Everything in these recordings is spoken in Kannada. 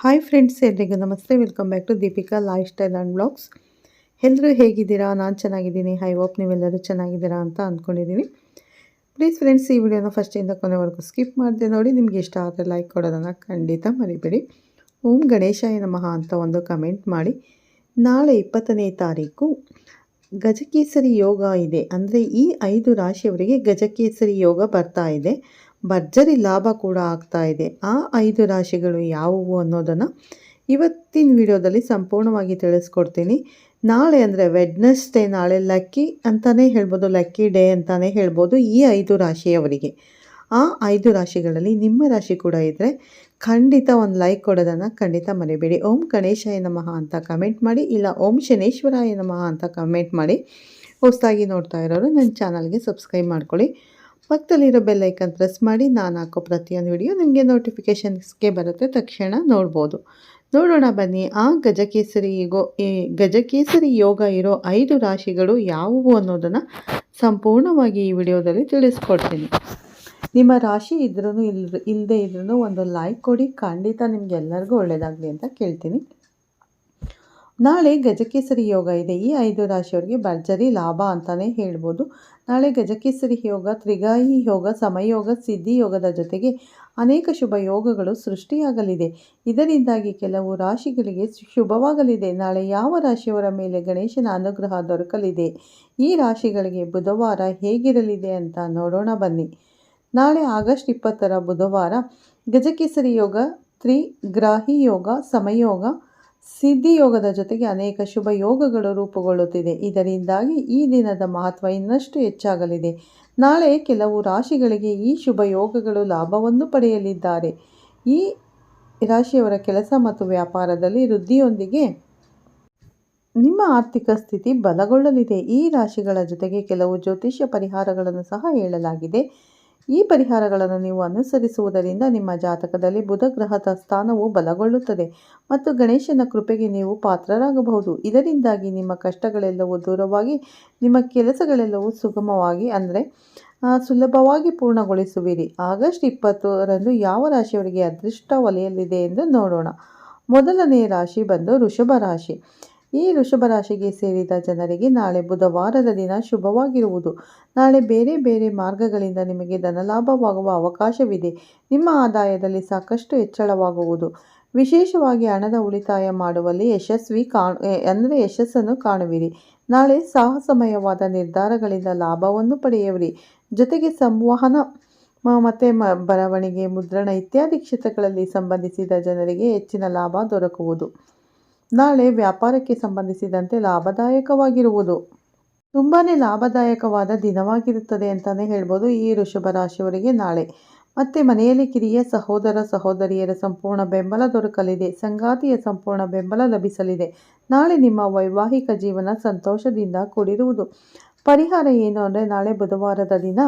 ಹಾಯ್ ಫ್ರೆಂಡ್ಸ್ ಎಲ್ರಿಗೂ ನಮಸ್ತೆ. Welcome back to Deepika lifestyle and blogs ಎಲ್ಲರೂ ಹೇಗಿದ್ದೀರಾ? ನಾನು ಚೆನ್ನಾಗಿದ್ದೀನಿ. ಹೈ ಹೋಪ್ ನೀವೆಲ್ಲರೂ ಚೆನ್ನಾಗಿದ್ದೀರಾ ಅಂತ ಅಂದ್ಕೊಂಡಿದ್ದೀನಿ ಪ್ಲೀಸ್ ಫ್ರೆಂಡ್ಸ್ ಈ ವಿಡಿಯೋನ ಫಸ್ಟಿಂದ ಕೊನೆವರೆಗೂ ಸ್ಕಿಪ್ ಮಾಡಿದೆ ನೋಡಿ. ನಿಮಗೆ ಇಷ್ಟ ಆದರೆ ಲೈಕ್ ಕೊಡೋದನ್ನು ಖಂಡಿತ ಮರಿಬೇಡಿ. ಓಂ ಗಣೇಶಾಯ ನಮಃ ಅಂತ ಒಂದು ಕಮೆಂಟ್ ಮಾಡಿ. ನಾಳೆ ಇಪ್ಪತ್ತನೇ ತಾರೀಕು ಗಜಕೇಸರಿ ಯೋಗ ಇದೆ. ಅಂದರೆ ಈ ಐದು ರಾಶಿಯವರಿಗೆ ಗಜಕೇಸರಿ ಯೋಗ ಬರ್ತಾ ಇದೆ. ಭರ್ಜರಿ ಲಾಭ ಕೂಡ ಆಗ್ತಾ ಇದೆ. ಆ ಐದು ರಾಶಿಗಳು ಯಾವುವು ಅನ್ನೋದನ್ನು ಇವತ್ತಿನ ವಿಡಿಯೋದಲ್ಲಿ ಸಂಪೂರ್ಣವಾಗಿ ತಿಳಿಸ್ಕೊಡ್ತೀನಿ. ನಾಳೆ ಅಂದರೆ ವೆಡ್ನೆಸ್ಡೇ ನಾಳೆ ಲಕ್ಕಿ ಅಂತಲೇ ಹೇಳ್ಬೋದು ಲಕ್ಕಿ ಡೇ ಅಂತಲೇ ಹೇಳ್ಬೋದು ಈ ಐದು ರಾಶಿಯವರಿಗೆ. ಆ ಐದು ರಾಶಿಗಳಲ್ಲಿ ನಿಮ್ಮ ರಾಶಿ ಕೂಡ ಇದ್ದರೆ ಖಂಡಿತ ಒಂದು ಲೈಕ್ ಕೊಡೋದನ್ನು ಖಂಡಿತ ಮರಿಬೇಡಿ. ಓಂ ಗಣೇಶಾಯ ನಮಃ ಅಂತ ಕಮೆಂಟ್ ಮಾಡಿ, ಇಲ್ಲ ಓಂ ಶನೇಶ್ವರಾಯ ನಮಃ ಅಂತ ಕಮೆಂಟ್ ಮಾಡಿ, ಹೊಸದಾಗಿ ನೋಡ್ತಾ ಇರೋರು ನನ್ನ ಚಾನಲ್ಗೆ ಸಬ್ಸ್ಕ್ರೈಬ್ ಮಾಡ್ಕೊಳ್ಳಿ. ಪಕ್ಕದಲ್ಲಿರೋ ಬೆಲ್ ಐಕನ್ ಪ್ರೆಸ್ ಮಾಡಿ ನಾನು ಹಾಕೋ ಪ್ರತಿಯೊಂದು ವಿಡಿಯೋ ನಿಮಗೆ ನೋಟಿಫಿಕೇಷನ್ಸ್ಗೆ ಬರುತ್ತೆ. ತಕ್ಷಣ ನೋಡ್ಬೋದು. ನೋಡೋಣ ಬನ್ನಿ, ಆ ಗಜಕೇಸರಿ ಗೋ ಈ ಗಜಕೇಸರಿ ಯೋಗ ಇರೋ ಐದು ರಾಶಿಗಳು ಯಾವುವು ಅನ್ನೋದನ್ನು ಸಂಪೂರ್ಣವಾಗಿ ಈ ವಿಡಿಯೋದಲ್ಲಿ ತಿಳಿಸ್ಕೊಡ್ತೀನಿ. ನಿಮ್ಮ ರಾಶಿ ಇದ್ರೂ ಇಲ್ ಇಲ್ಲದೆ ಇದ್ರೂ ಒಂದು ಲೈಕ್ ಕೊಡಿ. ಖಂಡಿತ ನಿಮಗೆಲ್ಲರಿಗೂ ಒಳ್ಳೆಯದಾಗಲಿ ಅಂತ ಕೇಳ್ತೀನಿ. ನಾಳೆ ಗಜಕೇಸರಿ ಯೋಗ ಇದೆ. ಈ ಐದು ರಾಶಿಯವರಿಗೆ ಭರ್ಜರಿ ಲಾಭ ಅಂತಲೇ ಹೇಳ್ಬೋದು. ನಾಳೆ ಗಜಕೇಸರಿ ಯೋಗ ತ್ರಿಗಾಯಿ ಯೋಗ, ಸಮಯೋಗ, ಸಿದ್ಧಿ ಯೋಗದ ಜೊತೆಗೆ ಅನೇಕ ಶುಭ ಯೋಗಗಳು ಸೃಷ್ಟಿಯಾಗಲಿದೆ. ಇದರಿಂದಾಗಿ ಕೆಲವು ರಾಶಿಗಳಿಗೆ ಶುಭವಾಗಲಿದೆ. ನಾಳೆ ಯಾವ ರಾಶಿಯವರ ಮೇಲೆ ಗಣೇಶನ ಅನುಗ್ರಹ ದೊರಕಲಿದೆ? ಈ ರಾಶಿಗಳಿಗೆ ಬುಧವಾರ ಹೇಗಿರಲಿದೆ ಅಂತ ನೋಡೋಣ ಬನ್ನಿ. ನಾಳೆ ಆಗಸ್ಟ್ ಇಪ್ಪತ್ತರ ಬುಧವಾರ ಗಜಕೇಸರಿ ಯೋಗ ತ್ರಿಗ್ರಾಹಿ ಯೋಗ, ಸಮಯೋಗ ಸಿದ್ಧಿಯೋಗದ ಜೊತೆಗೆ ಅನೇಕ ಶುಭ ಯೋಗಗಳು ರೂಪುಗೊಳ್ಳುತ್ತಿದೆ. ಇದರಿಂದಾಗಿ ಈ ದಿನದ ಮಹತ್ವ ಇನ್ನಷ್ಟು ಹೆಚ್ಚಾಗಲಿದೆ. ನಾಳೆ ಕೆಲವು ರಾಶಿಗಳಿಗೆ ಈ ಶುಭ ಯೋಗಗಳು ಲಾಭವನ್ನು ಪಡೆಯಲಿದ್ದಾರೆ. ಈ ರಾಶಿಯವರ ಕೆಲಸ ಮತ್ತು ವ್ಯಾಪಾರದಲ್ಲಿ ವೃದ್ಧಿಯೊಂದಿಗೆ ನಿಮ್ಮ ಆರ್ಥಿಕ ಸ್ಥಿತಿ ಬಲಗೊಳ್ಳಲಿದೆ. ಈ ರಾಶಿಗಳ ಜೊತೆಗೆ ಕೆಲವು ಜ್ಯೋತಿಷ್ಯ ಪರಿಹಾರಗಳನ್ನು ಸಹ ಹೇಳಲಾಗಿದೆ. ಈ ಪರಿಹಾರಗಳನ್ನು ನೀವು ಅನುಸರಿಸುವುದರಿಂದ ನಿಮ್ಮ ಜಾತಕದಲ್ಲಿ ಬುಧ ಗ್ರಹದ ಸ್ಥಾನವು ಬಲಗೊಳ್ಳುತ್ತದೆ ಮತ್ತು ಗಣೇಶನ ಕೃಪೆಗೆ ನೀವು ಪಾತ್ರರಾಗಬಹುದು. ಇದರಿಂದಾಗಿ ನಿಮ್ಮ ಕಷ್ಟಗಳೆಲ್ಲವೂ ದೂರವಾಗಿ ನಿಮ್ಮ ಕೆಲಸಗಳೆಲ್ಲವೂ ಸುಗಮವಾಗಿ ಅಂದರೆ ಸುಲಭವಾಗಿ ಪೂರ್ಣಗೊಳಿಸುವಿರಿ. ಆಗಸ್ಟ್ ಇಪ್ಪತ್ತರಂದು ಯಾವ ರಾಶಿಯವರಿಗೆ ಅದೃಷ್ಟ ಒಲೆಯಲ್ಲಿದೆ ಎಂದು ನೋಡೋಣ. ಮೊದಲನೆಯ ರಾಶಿ ಬಂದು ವೃಷಭ ರಾಶಿ. ಈ ವೃಷಭ ರಾಶಿಗೆ ಸೇರಿದ ಜನರಿಗೆ ನಾಳೆ ಬುಧವಾರದ ದಿನ ಶುಭವಾಗಿರುವುದು. ನಾಳೆ ಬೇರೆ ಬೇರೆ ಮಾರ್ಗಗಳಿಂದ ನಿಮಗೆ ಧನಲಾಭವಾಗುವ ಅವಕಾಶವಿದೆ. ನಿಮ್ಮ ಆದಾಯದಲ್ಲಿ ಸಾಕಷ್ಟು ಹೆಚ್ಚಳವಾಗುವುದು. ವಿಶೇಷವಾಗಿ ಹಣದ ಉಳಿತಾಯ ಮಾಡುವಲ್ಲಿ ಯಶಸ್ವಿ ಕಾಣ್ ಅಂದರೆ ಯಶಸ್ಸನ್ನು ಕಾಣುವಿರಿ. ನಾಳೆ ಸಾಹಸಮಯವಾದ ನಿರ್ಧಾರಗಳಿಂದ ಲಾಭವನ್ನು ಪಡೆಯುವಿರಿ. ಜೊತೆಗೆ ಸಂವಹನ ಮತ್ತು ಮ, ಬರವಣಿಗೆ, ಮುದ್ರಣ ಇತ್ಯಾದಿ ಕ್ಷೇತ್ರಗಳಲ್ಲಿ ಸಂಬಂಧಿಸಿದ ಜನರಿಗೆ ಹೆಚ್ಚಿನ ಲಾಭ ದೊರಕುವುದು. ನಾಳೆ ವ್ಯಾಪಾರಕ್ಕೆ ಸಂಬಂಧಿಸಿದಂತೆ ಲಾಭದಾಯಕವಾಗಿರುವುದು. ತುಂಬಾ ಲಾಭದಾಯಕವಾದ ದಿನವಾಗಿರುತ್ತದೆ ಅಂತಲೇ ಹೇಳ್ಬೋದು ಈ ವೃಷಭ ರಾಶಿಯವರಿಗೆ ನಾಳೆ. ಮತ್ತು ಮನೆಯಲ್ಲಿ ಕಿರಿಯ ಸಹೋದರ ಸಹೋದರಿಯರ ಸಂಪೂರ್ಣ ಬೆಂಬಲ ದೊರಕಲಿದೆ. ಸಂಗಾತಿಯ ಸಂಪೂರ್ಣ ಬೆಂಬಲ ಲಭಿಸಲಿದೆ. ನಾಳೆ ನಿಮ್ಮ ವೈವಾಹಿಕ ಜೀವನ ಸಂತೋಷದಿಂದ ಕೂಡಿರುವುದು. ಪರಿಹಾರ ಏನು ಅಂದರೆ ನಾಳೆ ಬುಧವಾರದ ದಿನ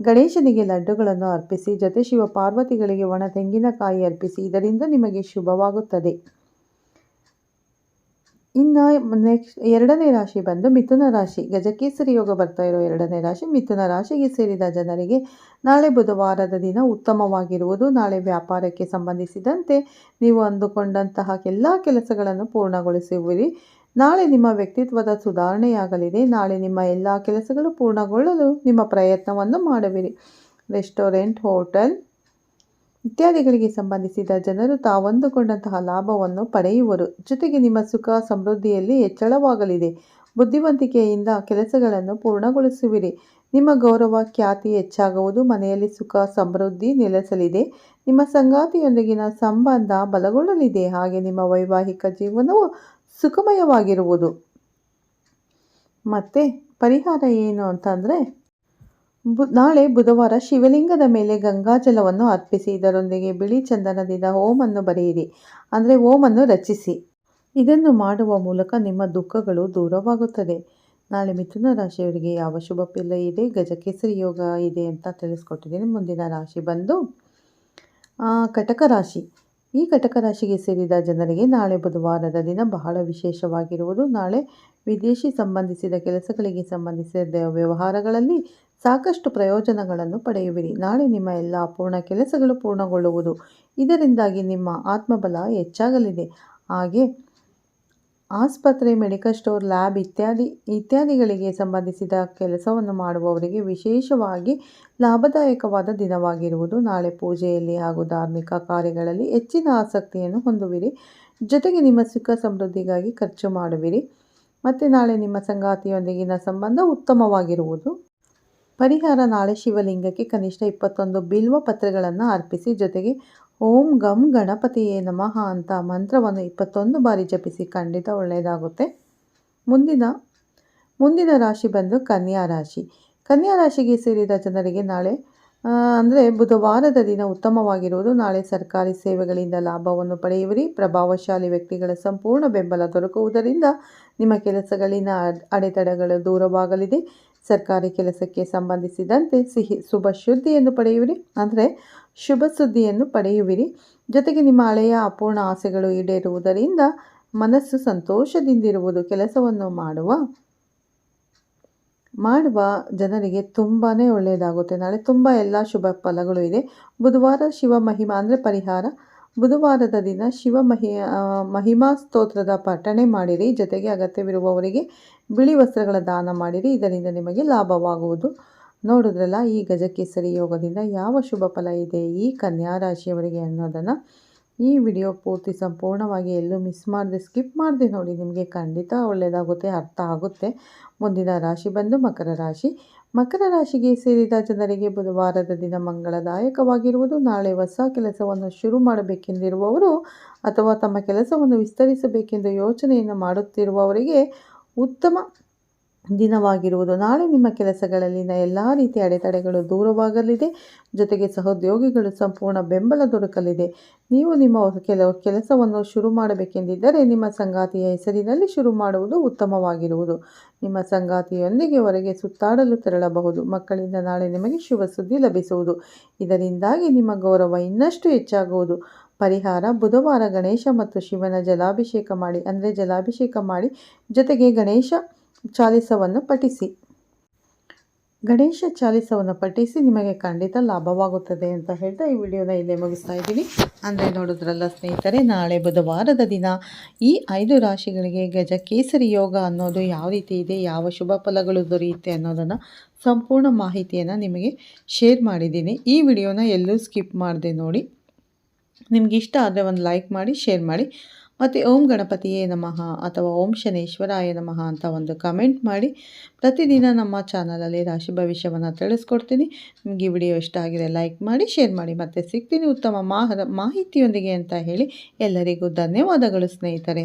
ಗಣೇಶನಿಗೆ ಲಡ್ಡುಗಳನ್ನು ಅರ್ಪಿಸಿ, ಜೊತೆ ಶಿವ ಪಾರ್ವತಿಗಳಿಗೆ ಒಣ ತೆಂಗಿನಕಾಯಿ ಅರ್ಪಿಸಿ, ಇದರಿಂದ ನಿಮಗೆ ಶುಭವಾಗುತ್ತದೆ. ಇನ್ನು ನೆಕ್ಸ್ಟ್ ಎರಡನೇ ರಾಶಿ ಬಂದು ಮಿಥುನ ರಾಶಿ. ಗಜಕೇಸರಿ ಯೋಗ ಬರ್ತಾ ಇರೋ ಎರಡನೇ ರಾಶಿ ಮಿಥುನ ರಾಶಿಗೆ ಸೇರಿದ ಜನರಿಗೆ ನಾಳೆ ಬುಧವಾರದ ದಿನ ಉತ್ತಮವಾಗಿರುವುದು. ನಾಳೆ ವ್ಯಾಪಾರಕ್ಕೆ ಸಂಬಂಧಿಸಿದಂತೆ ನೀವು ಅಂದುಕೊಂಡಂತಹ ಎಲ್ಲ ಕೆಲಸಗಳನ್ನು ಪೂರ್ಣಗೊಳಿಸುವಿರಿ. ನಾಳೆ ನಿಮ್ಮ ವ್ಯಕ್ತಿತ್ವದ ಸುಧಾರಣೆಯಾಗಲಿದೆ. ನಾಳೆ ನಿಮ್ಮ ಎಲ್ಲ ಕೆಲಸಗಳು ಪೂರ್ಣಗೊಳ್ಳಲು ನಿಮ್ಮ ಪ್ರಯತ್ನವನ್ನು ಮಾಡುವಿರಿ. ರೆಸ್ಟೋರೆಂಟ್, ಹೋಟೆಲ್ ಇತ್ಯಾದಿಗಳಿಗೆ ಸಂಬಂಧಿಸಿದ ಜನರು ತಾವಂದುಕೊಂಡಂತಹ ಲಾಭವನ್ನು ಪಡೆಯುವರು. ಜೊತೆಗೆ ನಿಮ್ಮ ಸುಖ ಸಮೃದ್ಧಿಯಲ್ಲಿ ಹೆಚ್ಚಳವಾಗಲಿದೆ. ಬುದ್ಧಿವಂತಿಕೆಯಿಂದ ಕೆಲಸಗಳನ್ನು ಪೂರ್ಣಗೊಳಿಸುವಿರಿ. ನಿಮ್ಮ ಗೌರವ, ಖ್ಯಾತಿ ಹೆಚ್ಚಾಗುವುದು. ಮನೆಯಲ್ಲಿ ಸುಖ ಸಮೃದ್ಧಿ ನೆಲೆಸಲಿದೆ. ನಿಮ್ಮ ಸಂಗಾತಿಯೊಂದಿಗಿನ ಸಂಬಂಧ ಬಲಗೊಳ್ಳಲಿದೆ. ಹಾಗೆ ನಿಮ್ಮ ವೈವಾಹಿಕ ಜೀವನವು ಸುಖಮಯವಾಗಿರುವುದು. ಮತ್ತು ಪರಿಹಾರ ಏನು ಅಂತಂದರೆ ನಾಳೆ ಬುಧವಾರ ಶಿವಲಿಂಗದ ಮೇಲೆ ಗಂಗಾಜಲವನ್ನು ಅರ್ಪಿಸಿ, ಇದರೊಂದಿಗೆ ಬಿಳಿ ಚಂದನದಿಂದ ಓಮನ್ನು ಬರೆಯಿರಿ, ಅಂದರೆ ಓಮನ್ನು ರಚಿಸಿ. ಇದನ್ನು ಮಾಡುವ ಮೂಲಕ ನಿಮ್ಮ ದುಃಖಗಳು ದೂರವಾಗುತ್ತದೆ. ನಾಳೆ ಮಿಥುನ ರಾಶಿಯವರಿಗೆ ಯಾವ ಶುಭ ಪಿಲ್ಲ ಇದೆ, ಗಜಕೇಸರಿ ಯೋಗ ಇದೆ ಅಂತ ತಿಳಿಸ್ಕೊಟ್ಟಿದ್ದೀನಿ. ಮುಂದಿನ ರಾಶಿ ಬಂದು ಕಟಕ ರಾಶಿ. ಈ ಕಟಕ ರಾಶಿಗೆ ಸೇರಿದ ಜನರಿಗೆ ನಾಳೆ ಬುಧವಾರದ ದಿನ ಬಹಳ ವಿಶೇಷವಾಗಿರುವುದು. ನಾಳೆ ವಿದೇಶಿ ಸಂಬಂಧಿಸಿದ ಕೆಲಸಗಳಿಗೆ ಸಂಬಂಧಿಸಿದ ವ್ಯವಹಾರಗಳಲ್ಲಿ ಸಾಕಷ್ಟು ಪ್ರಯೋಜನಗಳನ್ನು ಪಡೆಯುವಿರಿ. ನಾಳೆ ನಿಮ್ಮ ಎಲ್ಲ ಅಪೂರ್ಣ ಕೆಲಸಗಳು ಪೂರ್ಣಗೊಳ್ಳುವುದು. ಇದರಿಂದಾಗಿ ನಿಮ್ಮ ಆತ್ಮಬಲ ಹೆಚ್ಚಾಗಲಿದೆ. ಹಾಗೆ ಆಸ್ಪತ್ರೆ, ಮೆಡಿಕಲ್ ಸ್ಟೋರ್, ಲ್ಯಾಬ್ ಇತ್ಯಾದಿ, ಇತ್ಯಾದಿಗಳಿಗೆ ಸಂಬಂಧಿಸಿದ ಕೆಲಸವನ್ನು ಮಾಡುವವರಿಗೆ ವಿಶೇಷವಾಗಿ ಲಾಭದಾಯಕವಾದ ದಿನವಾಗಿರುವುದು. ನಾಳೆ ಪೂಜೆಯಲ್ಲಿ ಹಾಗೂ ಧಾರ್ಮಿಕ ಕಾರ್ಯಗಳಲ್ಲಿ ಹೆಚ್ಚಿನ ಆಸಕ್ತಿಯನ್ನು ಹೊಂದುವಿರಿ. ಜೊತೆಗೆ ನಿಮ್ಮ ಸುಖ ಸಮೃದ್ಧಿಗಾಗಿ ಖರ್ಚು ಮಾಡುವಿರಿ. ಮತ್ತು ನಾಳೆ ನಿಮ್ಮ ಸಂಗಾತಿಯೊಂದಿಗಿನ ಸಂಬಂಧ ಉತ್ತಮವಾಗಿರುವುದು. ಪರಿಹಾರ ನಾಳೆ ಶಿವಲಿಂಗಕ್ಕೆ ಕನಿಷ್ಠ ಇಪ್ಪತ್ತೊಂದು ಬಿಲ್ವ ಪತ್ರಗಳನ್ನು ಅರ್ಪಿಸಿ, ಜೊತೆಗೆ ಓಂ ಗಂ ಗಣಪತಿಯೇ ನಮಃ ಅಂತ ಮಂತ್ರವನ್ನು ಇಪ್ಪತ್ತೊಂದು ಬಾರಿ ಜಪಿಸಿ ಖಂಡಿತ ಒಳ್ಳೆಯದಾಗುತ್ತೆ. ಮುಂದಿನ ಮುಂದಿನ ರಾಶಿ ಬಂದು ಕನ್ಯಾ ರಾಶಿ. ಕನ್ಯಾ ರಾಶಿಗೆ ಸೇರಿದ ಜನರಿಗೆ ನಾಳೆ ಅಂದರೆ ಬುಧವಾರದ ದಿನ ಉತ್ತಮವಾಗಿರುವುದು. ನಾಳೆ ಸರ್ಕಾರಿ ಸೇವೆಗಳಿಂದ ಲಾಭವನ್ನು ಪಡೆಯುವರಿ. ಪ್ರಭಾವಶಾಲಿ ವ್ಯಕ್ತಿಗಳ ಸಂಪೂರ್ಣ ಬೆಂಬಲ ದೊರಕುವುದರಿಂದ ನಿಮ್ಮ ಕೆಲಸಗಳಿನ ಅಡೆತಡೆಗಳು ದೂರವಾಗಲಿದೆ. ಸರ್ಕಾರಿ ಕೆಲಸಕ್ಕೆ ಸಂಬಂಧಿಸಿದಂತೆ ಸಿಹಿ ಶುಭ ಶುದ್ಧಿಯನ್ನು ಪಡೆಯುವಿರಿ. ಅಂದರೆ ಶುಭ ಸುದ್ದಿಯನ್ನು ಪಡೆಯುವಿರಿ. ಜೊತೆಗೆ ನಿಮ್ಮ ಹಳೆಯ ಅಪೂರ್ಣ ಆಸೆಗಳು ಈಡೇರುವುದರಿಂದ ಮನಸ್ಸು ಸಂತೋಷದಿಂದಿರುವುದು ಕೆಲಸವನ್ನು ಮಾಡುವ ಮಾಡುವ ಜನರಿಗೆ ತುಂಬಾ ಒಳ್ಳೆಯದಾಗುತ್ತೆ. ನಾಳೆ ತುಂಬ ಎಲ್ಲ ಶುಭ ಫಲಗಳು ಇದೆ. ಬುಧವಾರ ಶಿವ ಮಹಿಮಾ ಅಂದರೆ ಪರಿಹಾರ. ಬುಧವಾರದ ದಿನ ಶಿವ ಮಹಿ ಮಹಿಮಾ ಸ್ತೋತ್ರದ ಪಠಣೆ ಮಾಡಿರಿ. ಜೊತೆಗೆ ಅಗತ್ಯವಿರುವವರಿಗೆ ಬಿಳಿ ವಸ್ತ್ರಗಳ ದಾನ ಮಾಡಿರಿ. ಇದರಿಂದ ನಿಮಗೆ ಲಾಭವಾಗುವುದು. ನೋಡಿದ್ರಲ್ಲ, ಈ ಗಜಕೇಸರಿ ಯೋಗದಿಂದ ಯಾವ ಶುಭ ಫಲ ಇದೆ? ಈ ಕನ್ಯಾ ರಾಶಿಯವರಿಗೆ ಅನ್ನೋದನ್ನು ಈ ವಿಡಿಯೋ ಪೂರ್ತಿ ಸಂಪೂರ್ಣವಾಗಿ ಎಲ್ಲೂ ಮಿಸ್ ಮಾಡದೆ ಸ್ಕಿಪ್ ಮಾಡದೆ ನೋಡಿ, ನಿಮಗೆ ಖಂಡಿತ ಒಳ್ಳೆಯದಾಗುತ್ತೆ ಅರ್ಥ ಆಗುತ್ತೆ. ಮುಂದಿನ ರಾಶಿ ಬಂದು ಮಕರ ರಾಶಿ. ಮಕರ ರಾಶಿಗೆ ಸೇರಿದ ಜನರಿಗೆ ಬುಧವಾರದ ದಿನ ಮಂಗಳದಾಯಕವಾಗಿರುವುದು. ನಾಳೆ ಹೊಸ ಕೆಲಸವನ್ನು ಶುರು ಮಾಡಬೇಕೆಂದಿರುವವರು ಅಥವಾ ತಮ್ಮ ಕೆಲಸವನ್ನು ವಿಸ್ತರಿಸಬೇಕೆಂದು ಯೋಚನೆಯನ್ನು ಮಾಡುತ್ತಿರುವವರಿಗೆ ಉತ್ತಮ ದಿನವಾಗಿರುವುದು. ನಾಳೆ ನಿಮ್ಮ ಕೆಲಸಗಳಲ್ಲಿನ ಎಲ್ಲ ರೀತಿಯ ಅಡೆತಡೆಗಳು ದೂರವಾಗಲಿದೆ. ಜೊತೆಗೆ ಸಹೋದ್ಯೋಗಿಗಳು ಸಂಪೂರ್ಣ ಬೆಂಬಲ ದೊರಕಲಿದೆ. ನೀವು ನಿಮ್ಮ ಕೆಲವು ಕೆಲಸವನ್ನು ಶುರು ಮಾಡಬೇಕೆಂದಿದ್ದರೆ ನಿಮ್ಮ ಸಂಗಾತಿಯ ಹೆಸರಿನಲ್ಲಿ ಶುರು ಮಾಡುವುದು ಉತ್ತಮವಾಗಿರುವುದು. ನಿಮ್ಮ ಸಂಗಾತಿಯೊಂದಿಗೆ ಹೊರಗೆ ಸುತ್ತಾಡಲು ತೆರಳಬಹುದು. ಮಕ್ಕಳಿಂದ ನಾಳೆ ನಿಮಗೆ ಶುಭ ಸುದ್ದಿ ಲಭಿಸುವುದು. ಇದರಿಂದಾಗಿ ನಿಮ್ಮ ಗೌರವ ಇನ್ನಷ್ಟು ಹೆಚ್ಚಾಗುವುದು. ಪರಿಹಾರ ಬುಧವಾರ ಗಣೇಶ ಮತ್ತು ಶಿವನ ಜಲಾಭಿಷೇಕ ಮಾಡಿ, ಅಂದರೆ ಜಲಾಭಿಷೇಕ ಮಾಡಿ, ಜೊತೆಗೆ ಗಣೇಶ ಚಾಲಿಸವನ್ನು ಪಠಿಸಿ. ಗಣೇಶ ಚಾಲಿಸವನ್ನು ಪಠಿಸಿ ನಿಮಗೆ ಖಂಡಿತ ಲಾಭವಾಗುತ್ತದೆ ಅಂತ ಹೇಳ್ತಾ ಈ ವಿಡಿಯೋನ ಇಲ್ಲೇ ಮುಗಿಸ್ತಾ ಇದ್ದೀನಿ. ಅಂದರೆ ನೋಡಿದ್ರಲ್ಲ ಸ್ನೇಹಿತರೆ, ನಾಳೆ ಬುಧವಾರದ ದಿನ ಈ ಐದು ರಾಶಿಗಳಿಗೆ ಗಜ ಕೇಸರಿ ಯೋಗ ಅನ್ನೋದು ಯಾವ ರೀತಿ ಇದೆ, ಯಾವ ಶುಭ ಫಲಗಳು ದೊರೆಯುತ್ತೆ ಅನ್ನೋದನ್ನು ಸಂಪೂರ್ಣ ಮಾಹಿತಿಯನ್ನು ನಿಮಗೆ ಶೇರ್ ಮಾಡಿದ್ದೀನಿ. ಈ ವಿಡಿಯೋನ ಎಲ್ಲೂ ಸ್ಕಿಪ್ ಮಾಡಿದೆ ನೋಡಿ. ನಿಮಗಿಷ್ಟ ಆದರೆ ಒಂದು ಲೈಕ್ ಮಾಡಿ, ಶೇರ್ ಮಾಡಿ. ಮತ್ತು ಓಂ ಗಣಪತಿಯೇ ನಮಃ ಅಥವಾ ಓಂ ಶನೇಶ್ವರಾಯ ನಮಃ ಅಂತ ಒಂದು ಕಮೆಂಟ್ ಮಾಡಿ. ಪ್ರತಿದಿನ ನಮ್ಮ ಚಾನಲಲ್ಲಿ ರಾಶಿ ಭವಿಷ್ಯವನ್ನು ತಿಳಿಸ್ಕೊಡ್ತೀನಿ. ನಿಮಗೆ ವಿಡಿಯೋ ಇಷ್ಟ ಆಗಿದೆ ಲೈಕ್ ಮಾಡಿ, ಶೇರ್ ಮಾಡಿ, ಮತ್ತೆ ಸಿಗ್ತೀನಿ ಉತ್ತಮ ಮಾಹಿತಿಯೊಂದಿಗೆ ಅಂತ ಹೇಳಿ ಎಲ್ಲರಿಗೂ ಧನ್ಯವಾದಗಳು ಸ್ನೇಹಿತರೆ.